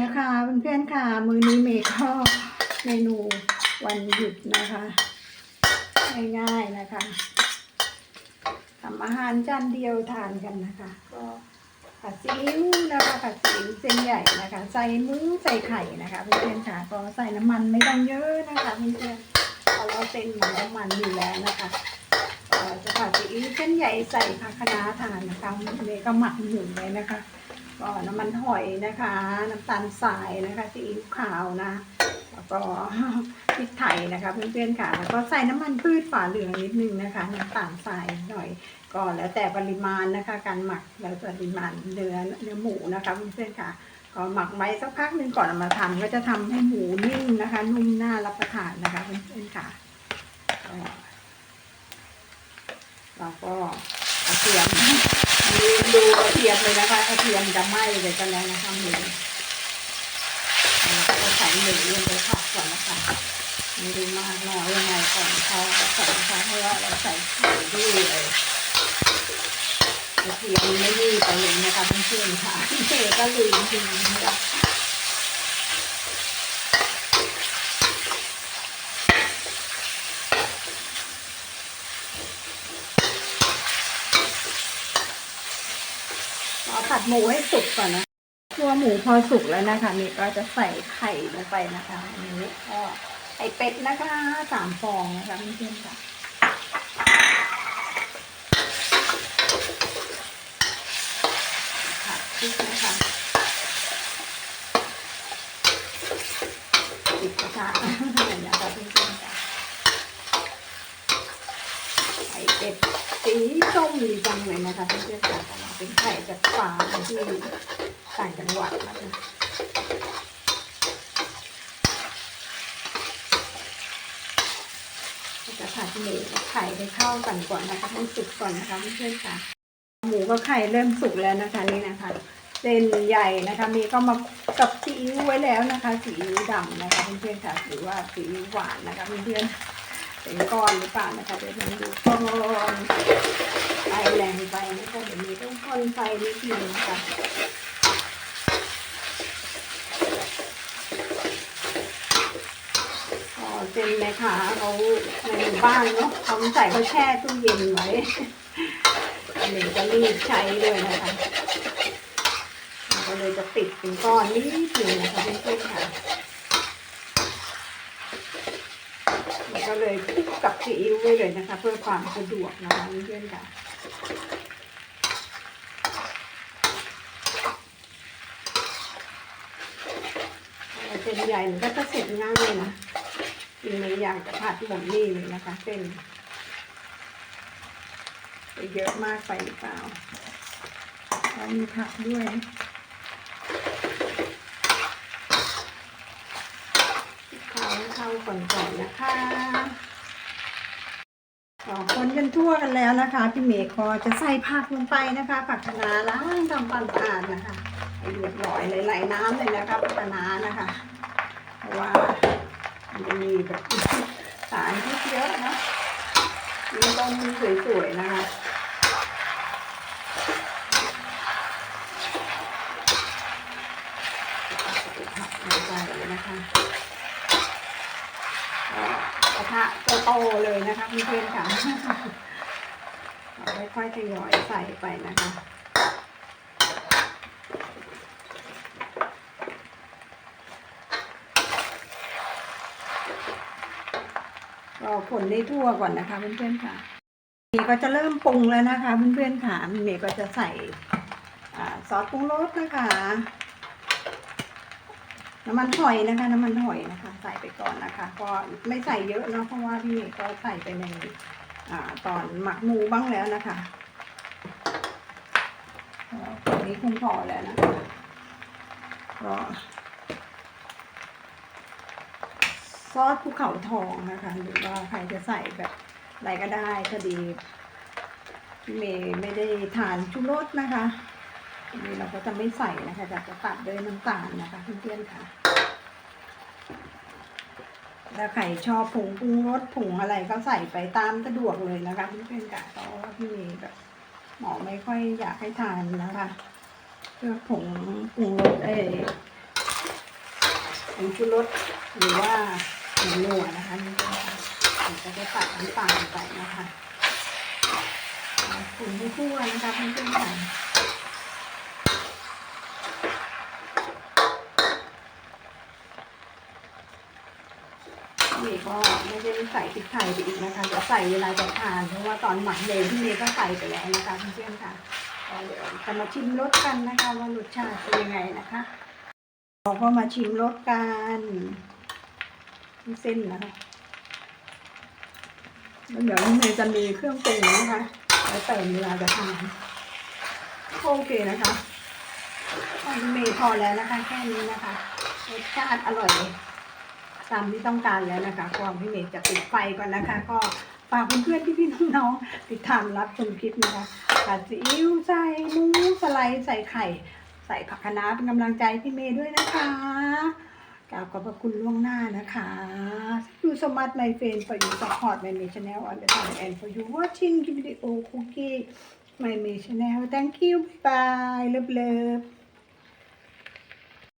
นะคะเพื่อนๆค่ะ มือนี้เมย์ก็เมนูวันหยุดนะคะ ง่ายๆนะคะทำอาหารจานเดียวทานกันนะคะ ก็ผัดซีอิ๊วนะคะผัดซีอิ๊วเส้นใหญ่นะคะ ใส่หมูใส่ไข่นะคะเพื่อนๆค่ะก็ใส่น้ำมันไม่ต้องเยอะนะคะเพื่อนๆพราะเราเส้นหมูน้ำมันอยู่แล้วนะคะจะผัดซีอิ๊วเส้นใหญ่ใส่ผักคะน้าทานนะคะเมย์ก็หมักหมูไว้นะคะ ก็น้ำมันหอยนะคะ น้ำตาลทรายนะคะซีอิ๊วขาวนะ แล้วก็พริกไทยนะคะเพื่อนๆค่ะ แล้วก็ใส่น้ำมันพืชฝาเหลืองนิดนึงนะคะ น้ำตาลทรายหน่อย ก็แล้วแต่ปริมาณนะคะ การหมักแล้วแต่ปริมาณเนื้อเนื้อหมูนะคะเพื่อนๆค่ะก็หมักไว้สักพักหนึ่งก่อนเอามาทำก็จะทำให้หมูนิ่มนะคะ นุ่มน่ารับประทานนะคะเพื่อนๆค่ะก็เราก็กระเทียม ลืมดูกระเทียมเลยนะคะกระเทียมจะไหม้เลยกันแล้วนะคะหมูแล้วก็ใส่หมูลงไปผัดก่อนนะคะไม่รู้มากน้อยยังไงก่อนเขาใส่นะคะเพราะว่าเราใส่หมูด้วยเลยกระเทียมไม่ยืดไปเลยนะคะเพื่อนๆค่ะเจ๊ก็ลืมจริงๆนะคะเอา ผัดหมูให้สุกก่อนนะตัวหมูพอสุกแล้วนะคะนี่ก็จะใส่ไข่ลงไปนะคะนนี้ก็ไข่เป็ดนะคะสามฟองนะคะเพื่อนๆค่ะผัดพริกนะคะปิดกระทะนะคะเพื่อนๆค่ะไข่เป็ดสีส้มดีจังเลยนะคะเพื่อนๆค่ะ เป็นไข่จากฟาร์มที่ต่างจังหวัดนะคะจะผัดหมูไข่ให้เข้ากันก่อนนะคะให้สุกก่อนนะคะเพื่อนๆค่ะ หมูกับไข่เริ่มสุกแล้วนะคะนี่นะคะเส้นใหญ่นะคะมีก็มากับซีอิ๊วไว้แล้วนะคะซีอิ๊วดำนะคะเพื่อนๆค่ะหรือว่าซีอิ๊วหวานนะคะเพื่อนๆ เป็นก้อนหรือเปล่านะคะเดี๋ยวลองดูก้อนไฟแรงไปนะคะเดี๋ยวมีต้องคนไฟนิดนึงค่ะอ๋อเจนแม่ค้าเขาในหมู่บ้านเนาะเขาใส่เขาแช่ตู้เย็นไว้อันนี้ก็รีบใช้เลยนะคะก็เลยจะติดเป็นก้อนนิดหนึ่งนะคะเพื่อนๆค่ะแล้ว ก็เลยคลุกกับซีอิ๊วไว้เลยนะคะ เพื่อความสะดวกนะคะเพื่อนๆค่ะเส้นใหญ่มันก็จะเสร็จง่ายนะจริงเลยอยากจะผัดหมดนี่เลยนะคะเส้นเยอะมากไปหรือเปล่ามีผักด้วย เข้าเข้าก่อนนะคะก็คนกันทั่วกันแล้วนะคะ พี่เมย์ก็จะใส่ผักลงไปนะคะผักคะน้าล้างทำความสะอาดนะคะให้เรียบร้อยไหลๆน้ำเลยนะคะผักคะน้านะคะ เพราะว่ามันจะมีแบบสารที่เยอะนะมีต้นสวยๆนะคะผักลงไปนะคะ ทะโตๆเลยนะคะเพื่อนๆค่ะเราค่อยๆทยอยใส่ไปนะคะก็ผลได้ทั่วก่อนนะคะเพื่อนๆค่ะเมย์ก็จะเริ่มปรุงแล้วนะคะเพื่อนๆค่ะเมย์ก็จะใส่อซอสปรุงรสนะคะ น้ำมันหอยนะคะ น้ำมันหอยนะคะ ใส่ไปก่อนนะคะ ก็ไม่ใส่เยอะเนาะเพราะว่าพี่เมย์ก็ใส่ไปในอตอนหมักหมูบ้างแล้วนะคะก็ตรงนี้คงพอแล้วนะคะก็ซอสภูเขาทองนะคะ หรือว่าใครจะใส่แบบอะไรก็ได้พอดีพี่เมย์ไม่ได้ทานชูรสนะคะ อันนี้เราก็จะไม่ใส่นะคะจะจะตัดด้วยน้ำตาลนะคะเพื่อนๆค่ะถ้าใครชอบผงปรุงรสผงอะไรก็ใส่ไปตามสะดวกเลยนะคะเพื่อนๆค่ะเพราะว่าพี่เมย์แบบหมอไม่ค่อยอยากให้ทานนะคะเพื่อผงปรุงรสเอองชูรสหรือว่าหมูนัวนะคะนี่ก็ผมจะได้ตัดน้ำตาลไปนะคะคุณให้ทั่วนะคะเพื่อนๆค่ะ นี่ก็ไม่ได้ใส่พริกไทยไปอีกนะคะเดี๋ยวใส่เวลาจะทานเพราะว่าตอนหมักเลยพี่เมย์ก็ใส่ไปแล้วนะคะเพื่อนๆค่ะเดี๋ยวจะมาชิมรสกันนะคะว่ารสชาติเป็นยังไงนะคะเราก็มาชิมรสกันเส้นนะคะเดี๋ยวนี่เมย์จะมีเครื่องปรุงนะคะแล้เติมเวลาจะทานโอเคนะคะอันนี้เมย์พอแล้วนะคะ แค่นี้นะคะรสชาติอร่อย ตามที่ต้องการแล้วนะคะก่อนพี่เมย์จะปิดไฟก่อนนะคะ ก็ฝากเพื่อนๆพี่ๆน้องๆติดตามรับชมคลิปนะคะผัดซีอิ๊วใส่หมูสไลด์ใส่ไข่ ใส่ผักคะน้าเป็นกำลังใจพี่เมย์ด้วยนะคะกราบขอบพระคุณล่วงหน้านะคะ Thank you so much my friend for your support my May channel on the time and for you watching the video cookie my May channel Thank you bye bye love love